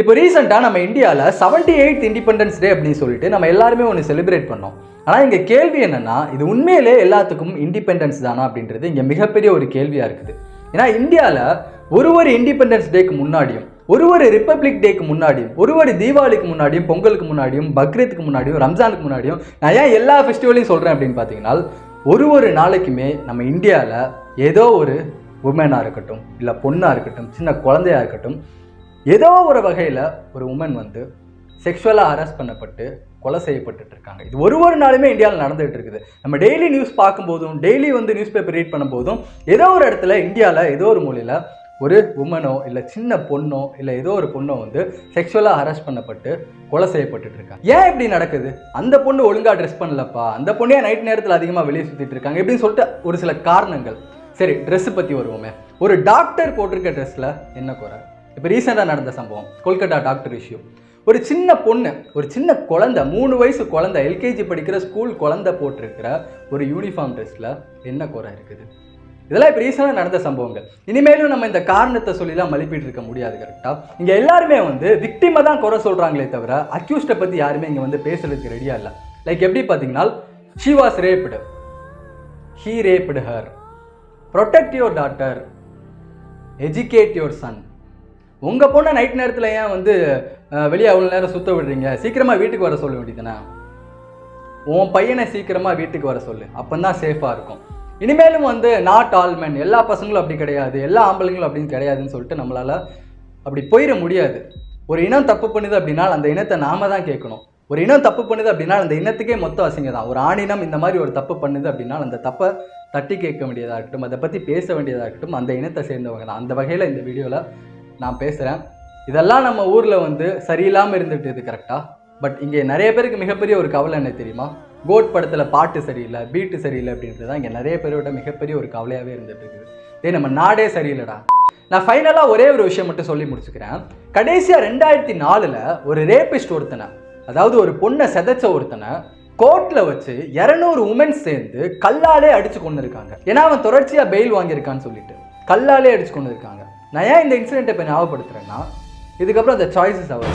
இப்போ ரீசெண்டாக நம்ம இந்தியாவில் செவன்டி எயிட் இண்டிபெண்டன்ஸ் டே அப்படின்னு சொல்லிட்டு நம்ம எல்லாருமே ஒன்று செலிப்ரேட் பண்ணோம். ஆனால் இங்கே கேள்வி என்னென்னா இது உண்மையிலே எல்லாத்துக்கும் இண்டிபெண்டன்ஸ் தானா அப்படின்றது இங்கே மிகப்பெரிய ஒரு கேள்வியாக இருக்குது. ஏன்னா இந்தியாவில் ஒரு ஒரு இண்டிபெண்டன்ஸ் டேக்கு முன்னாடியும் ஒரு ஒரு ரிப்பப்ளிக் டேக்கு முன்னாடியும் ஒரு ஒரு தீபாவளிக்கு முன்னாடியும் பொங்கலுக்கு முன்னாடியும் பக்ரீத்துக்கு முன்னாடியும் ரம்ஜானுக்கு முன்னாடியும் நான் ஏன் எல்லா ஃபெஸ்டிவலையும் சொல்கிறேன் அப்படின்னு பார்த்தீங்கன்னா ஒரு ஒரு நாளைக்குமே நம்ம இந்தியாவில் ஏதோ ஒரு உமனாக இருக்கட்டும் இல்லை பொண்ணாக இருக்கட்டும் சின்ன குழந்தையாக இருக்கட்டும் ஏதோ ஒரு வகையில் ஒரு உமன் வந்து செக்ஷுவலாக ஹராஸ் பண்ணப்பட்டு கொலை செய்யப்பட்டுட்டு இருக்காங்க. இது ஒரு ஒரு நாளுமே இந்தியாவில் நடந்துகிட்டு இருக்குது. நம்ம டெய்லி நியூஸ் பார்க்கும்போதும் டெய்லி வந்து நியூஸ் பேப்பர் ரீட் பண்ணும்போதும் ஏதோ ஒரு இடத்துல இந்தியாவில் ஏதோ ஒரு மூலையில் ஒரு உமனோ இல்லை சின்ன பொண்ணோ இல்லை ஏதோ ஒரு பொண்ணோ வந்து செக்ஷுவலாக ஹராஸ் பண்ணப்பட்டு கொலை செய்யப்பட்டு இருக்காங்க. ஏன் இப்படி நடக்குது? அந்த பொண்ணு ஒழுங்காக ட்ரெஸ் பண்ணலப்பா. அந்த பொண்ணே நைட் நேரத்தில் அதிகமாக வெளியே சுற்றிட்டு இருக்காங்க இப்படின்னு சொல்லிட்டு ஒரு சில காரணங்கள். சரி ட்ரெஸ்ஸு பற்றி வருவோமே. ஒரு டாக்டர் போட்டிருக்க ட்ரெஸ்ஸில் என்ன குறை? இப்போ ரீசெண்டாக நடந்த சம்பவம் கொல்கட்டா டாக்டர் இஷ்யூ ஒரு சின்ன பொண்ணு ஒரு சின்ன குழந்தை மூணு வயசு குழந்தை எல்கேஜி படிக்கிற ஸ்கூல் குழந்தை போட்டிருக்கிற ஒரு யூனிஃபார்ம் ட்ரெஸ்ஸில் என்ன குறை இருக்குது? இதெல்லாம் இப்போ ரீசெண்டாக நடந்த சம்பவங்கள். இனிமேலும் நம்ம இந்த காரணத்தை சொல்லிலாம் மலிப்பிட்டு இருக்க முடியாது கரெக்டாக இங்கே எல்லாருமே வந்து விக்டிமை தான் குறை சொல்கிறாங்களே தவிர அக்யூஸ்டை பற்றி யாருமே இங்கே வந்து பேசுறதுக்கு ரெடியாக இல்லை. லைக் எப்படி பார்த்தீங்கன்னா she was raped he raped her protect your daughter educate your son உங்கள் பொண்ணை நைட் நேரத்தில் ஏன் வந்து வெளியே அவ்வளோ நேரம் சுத்த விடுறீங்க? சீக்கிரமாக வீட்டுக்கு வர சொல்ல வேண்டியதுண்ணா உன் பையனை சீக்கிரமாக வீட்டுக்கு வர சொல்லு. அப்போ தான் சேஃபாக இருக்கும். இனிமேலும் வந்து நாட் ஆல் மென் எல்லா பசங்களும் அப்படி கிடையாது. எல்லா ஆம்பளைங்களும் அப்படின்னு கிடையாதுன்னு சொல்லிட்டு நம்மளால் அப்படி போயிட முடியாது. ஒரு இனம் தப்பு பண்ணுது அப்படின்னா அந்த இனத்தை நாம தான் கேட்கணும். ஒரு இனம் தப்பு பண்ணுது அப்படின்னா அந்த இனத்துக்கே மொத்த அசிங்க தான். ஒரு ஆணினம் இந்த மாதிரி ஒரு தப்பு பண்ணுது அப்படின்னா அந்த தப்பை தட்டி கேட்க வேண்டியதாக இருக்கட்டும் அதை பற்றி பேச வேண்டியதாக இருக்கட்டும் அந்த இனத்தை சேர்ந்தவங்க தான். அந்த வகையில் இந்த வீடியோவில் நான் பேசுகிறேன் இதெல்லாம் நம்ம ஊரில் வந்து சரியில்லாமல் இருந்துட்டு இது கரெக்டாக பட் இங்கே நிறைய பேருக்கு மிகப்பெரிய ஒரு கவலை என்ன தெரியுமா? கோட் படத்தில் பாட்டு சரியில்லை பீட்டு சரியில்லை அப்படின்றது தான் இங்கே நிறைய பேரோட மிகப்பெரிய ஒரு கவலையாகவே இருந்துட்டு இருக்குது. டேய் நம்ம நாடே சரியில்லைடா. நான் ஃபைனலாக ஒரே ஒரு விஷயம் மட்டும் சொல்லி முடிச்சுக்கிறேன். கடைசியாக ரெண்டாயிரத்தி நாலில் ஒரு ரேபிஸ்ட் ஒருத்தனை அதாவது ஒரு பொண்ணை செதைச்ச ஒருத்தனை கோர்ட்டில் வச்சு இரநூறு உமன்ஸ் சேர்ந்து கல்லாலே அடிச்சு கொண்டு இருக்காங்க ஏன்னா அவன் தொடர்ச்சியாக பெயில் வாங்கியிருக்கான்னு சொல்லிட்டு. கல்லாலே அடிச்சு கொண்டு இருக்காங்க நான் ஏன் இந்த இன்சிடென்ட்டை இப்போ ஞாபகப்படுத்துகிறேன்னா இதுக்கப்புறம் அந்த சாய்ஸஸ் அவர்